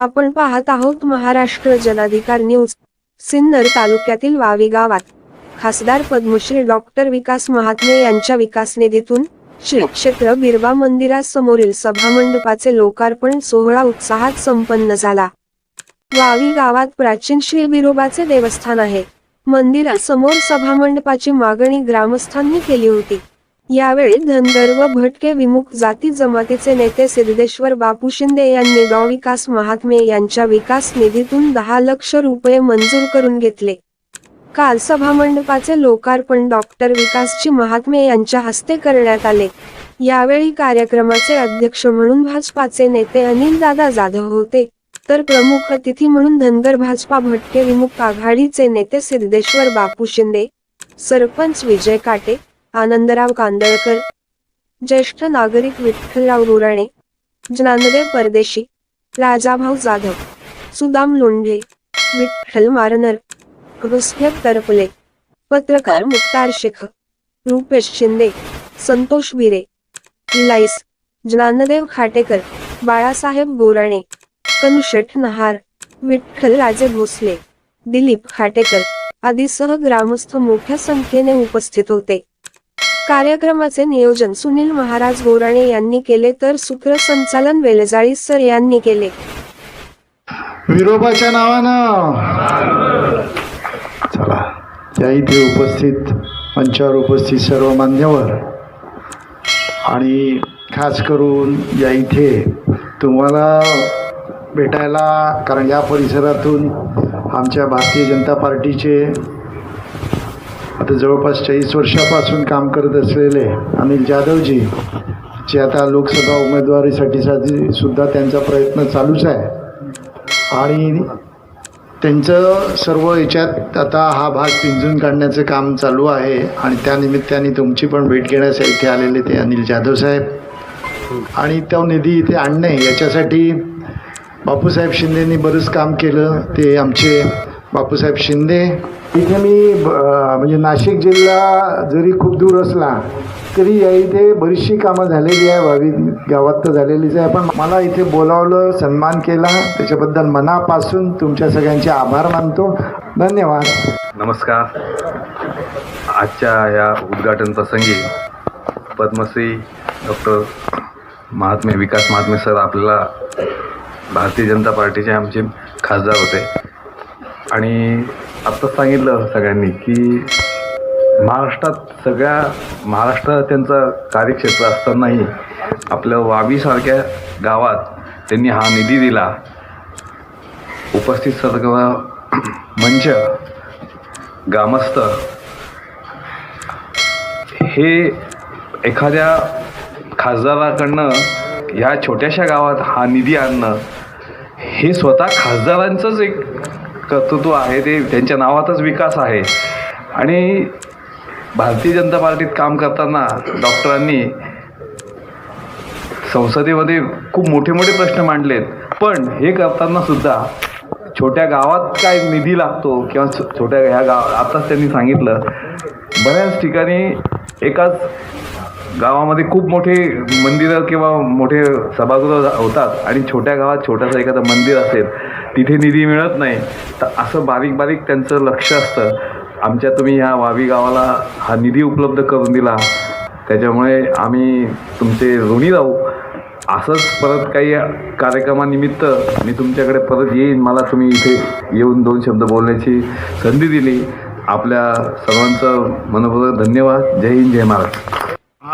आपण पाहत आहोत महाराष्ट्र जनाधिकार न्यूज सिन्नर तालुक्यातील वावी गावात. खासदार पद्मश्री डॉक्टर विकास महात्मे यांच्या विकास निधीतून श्री क्षेत्र बिरबा मंदिरासमोरील सभामंडपाचे लोकार्पण सोहळा उत्साहात संपन्न झाला. वावी गावात प्राचीन श्री बिरोबाचे देवस्थान आहे. मंदिरासमोर सभामंडपाची मागणी ग्रामस्थांनी केली होती. यावेळी धनगर्व भटके विमुख जाती जमातीचे नेते सिद्धेश्वर बापू शिंदे यांनी डॉ विकास महात्मे यांच्या विकास निधीतून दहा लक्ष रुपये मंजूर करून घेतले. काल सभामंडपाचे लोकार्पण डॉक्टर विकासजी महात्मे यांच्या हस्ते करण्यात आले. यावेळी कार्यक्रमाचे अध्यक्ष म्हणून भाजपाचे नेते अनिल दादा जाधव होते. तर प्रमुख अतिथी म्हणून धनगर भाजपा भटके विमुक्त आघाडीचे नेते सिद्धेश्वर बापू शिंदे सरपंच विजय काटे आनंदराव कांदळकर ज्येष्ठ नागरिक विठ्ठलराव रोराणे ज्ञानदेव परदेशी राजाभाऊ जाधव सुदाम लोंढे विठ्ठल मारनर रुसफेक तरफुले पत्रकार मुक्तार शेख रुपेश शिंदे संतोष विरे इलाईस ज्ञानदेव खाटेकर बाळासाहेब गोराणे कनुशेठ नहार विठ्ठल राजे भोसले दिलीप खाटेकर आदीसह ग्रामस्थ मोठ्या संख्येने उपस्थित होते. कार्यक्रमाचे नियोजन सुनील महाराज गोराणे यांनी केले तर सूत्रसंचालन वेलजाळी सर यांनी केले. विरोबाच्या नावानं. चला त्या इथे उपस्थित मंचावर उपस्थित सर्व मान्यवर. आणि खास करून या इथे तुम्हाला भेटायला कारण या परिसरातून आमच्या भारतीय जनता पार्टीचे आता जवळपास चाळीस वर्षापासून काम करत असलेले अनिल जाधवजी जे आता लोकसभा उमेदवारीसाठी साठी सुद्धा त्यांचा प्रयत्न चालूच आहे. आणि त्यांचं सर्व याच्यात आता हा भाग पिंजून काढण्याचं काम चालू आहे. आणि त्यानिमित्ताने तुमची पण भेट घेण्यासाठी इथे आलेले ते अनिल जाधव साहेब. आणि तो निधी इथे आणणे याच्यासाठी बापूसाहेब शिंदेंनी बरंच काम केलं. ते आमचे बापूसाहेब शिंदे. इथे मी ब- म्हणजे नाशिक जिल्हा जरी खूप दूर असला तरी या इथे बरीचशी कामं झालेली आहे. भावी गावात तर झालेलीच आहे. पण मला इथे बोलावलं सन्मान केला त्याच्याबद्दल मनापासून तुमच्या सगळ्यांचे आभार मानतो. धन्यवाद. नमस्कार. आजच्या या उद्घाटन प्रसंगी पद्मश्री डॉक्टर महात्मे विकास महात्मे सर आपल्याला भारतीय जनता पार्टीचे आमचे खासदार होते. आणि आत्ताच सांगितलं सगळ्यांनी की महाराष्ट्रात सगळ्या महाराष्ट्र त्यांचं कार्यक्षेत्र असतानाही आपल्या वावीसारख्या गावात त्यांनी हा निधी दिला. उपस्थित सर्व मंच ग्रामस्थ हे एखाद्या खासदाराकडनं ह्या छोट्याशा गावात हा निधी आणणं हे स्वतः खासदारांचंच एक कर्तृत्व आहे ते त्यांच्या नावातच विकास आहे. आणि भारतीय जनता पार्टीत काम करताना डॉक्टरांनी संसदेमध्ये खूप मोठे मोठे प्रश्न मांडलेत. पण हे करताना सुद्धा छोट्या गावात काय निधी लागतो किंवा छोट्या ह्या गाव आताच त्यांनी सांगितलं. बऱ्याच ठिकाणी एकाच गावामध्ये खूप मोठे मंदिरं किंवा मोठे सभागृह होतात आणि छोट्या गावात छोटंसं एखादं मंदिर असेल तिथे निधी मिळत नाही तर असं बारीक बारीक त्यांचं लक्ष असतं. आमच्या तुम्ही ह्या वावी गावाला हा निधी उपलब्ध करून दिला. त्याच्यामुळे आम्ही तुमचे ऋणी राहू. असंच परत काही कार्यक्रमानिमित्त मी तुमच्याकडे परत येईन. मला तुम्ही इथे येऊन दोन शब्द बोलण्याची संधी दिली. आपल्या सर्वांचं मनपूर्वक धन्यवाद. जय हिंद जय महाराष्ट्र.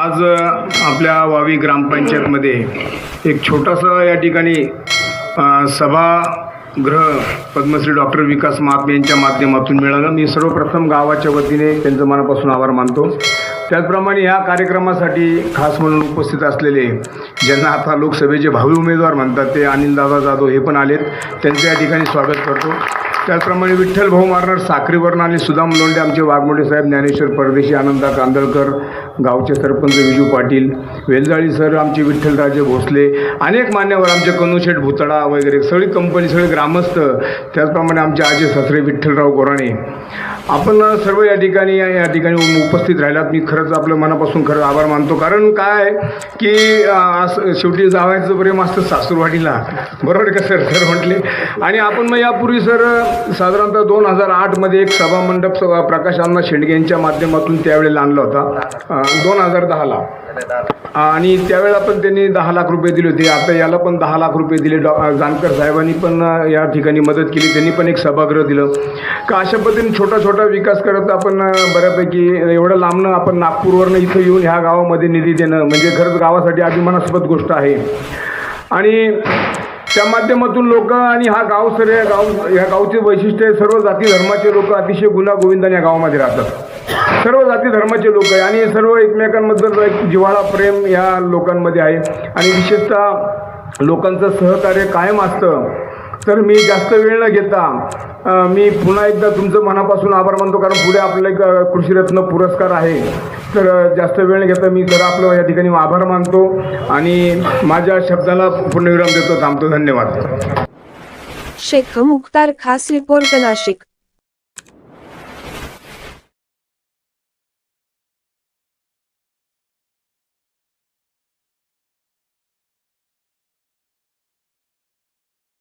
आज आपल्या वावी ग्रामपंचायतमध्ये एक छोटंसं या ठिकाणी सभागृह पद्मश्री डॉक्टर विकास महात्मे यांच्या माध्यमातून मिळालं. मी सर्वप्रथम गावाच्या वतीने त्यांचं मनापासून आभार मानतो. त्याचप्रमाणे ह्या कार्यक्रमासाठी खास म्हणून उपस्थित असलेले ज्यांना आता लोकसभेचे भावी उमेदवार म्हणतात ते अनिलदादा जाधव हे पण आलेत. त्यांचं या ठिकाणी स्वागत करतो. त्याचप्रमाणे विठ्ठल भाऊ मारणार साखरीवर्ण आणि सुदाम लोंढे आमचे वाघमोडे साहेब ज्ञानेश्वर परदेशी आनंदा कांदळकर गावचे सरपंच विजू पाटील वेलजाळी सर आमचे विठ्ठलराजे भोसले अनेक मान्यवर आमचे कनुशेठ भुतडा वगैरे सगळी कंपनी सगळे ग्रामस्थ त्याचप्रमाणे आमचे आजे सासरे विठ्ठलराव गोराणे. आपण सर्व या ठिकाणी या ठिकाणी उपस्थित राहिलात. मी खरंच आपलं मनापासून खरं आभार मानतो. कारण काय की आज शेवटी जावायचं प्रेम असतं सासूरवाडीला. बरोबर का सर? सर म्हटले. आणि आपण मग यापूर्वी सर साधारणतः दोन हजार आठमध्ये एक सभामंडप सभा प्रकाश अण्णा माध्यमातून त्यावेळेला आणला होता. दोन हजार दहाला. आणि त्यावेळेला पण त्यांनी दहा लाख रुपये दिले होते. आता याला पण दहा लाख रुपये दिले. डॉ जानकर साहेबांनी पण या ठिकाणी मदत केली. त्यांनी पण एक सभागृह दिलं. का अशा पद्धतीने छोटा छोटा विकास करत आपण बऱ्यापैकी एवढं लांबणं आपण नागपूरवरनं इथं येऊन ह्या गावामध्ये निधी देणं म्हणजे खरंच गावासाठी अभिमानास्पद गोष्ट आहे. आणि त्या माध्यमातून लोक आणि हा गाव सर या गाव या गावचे वैशिष्ट्य आहे सर्व जाती धर्माचे लोक अतिशय गुण्यागोविंदाने या गावामध्ये राहतात. सर्व जाती धर्माचे लोक आहे आणि सर्व एकमेकांबद्दल एक जिव्हाळा प्रेम या लोकांमध्ये आहे. आणि विशेषतः लोकांचं सहकार्य कायम असतं. तर मी जास्त वेळ न घेता मी पुन्हा एकदा तुमचं मनापासून आभार मानतो कारण पुढे आपलं एक कृषीरत्न पुरस्कार आहे. तर जास्त वेळ न घेता मी जरा आपलं या ठिकाणी आभार मानतो आणि माझ्या शब्दाला पूर्णविराम देतो. थांबतो. धन्यवाद. शेख मुख्तार खास रिपोर्ट नाशिक.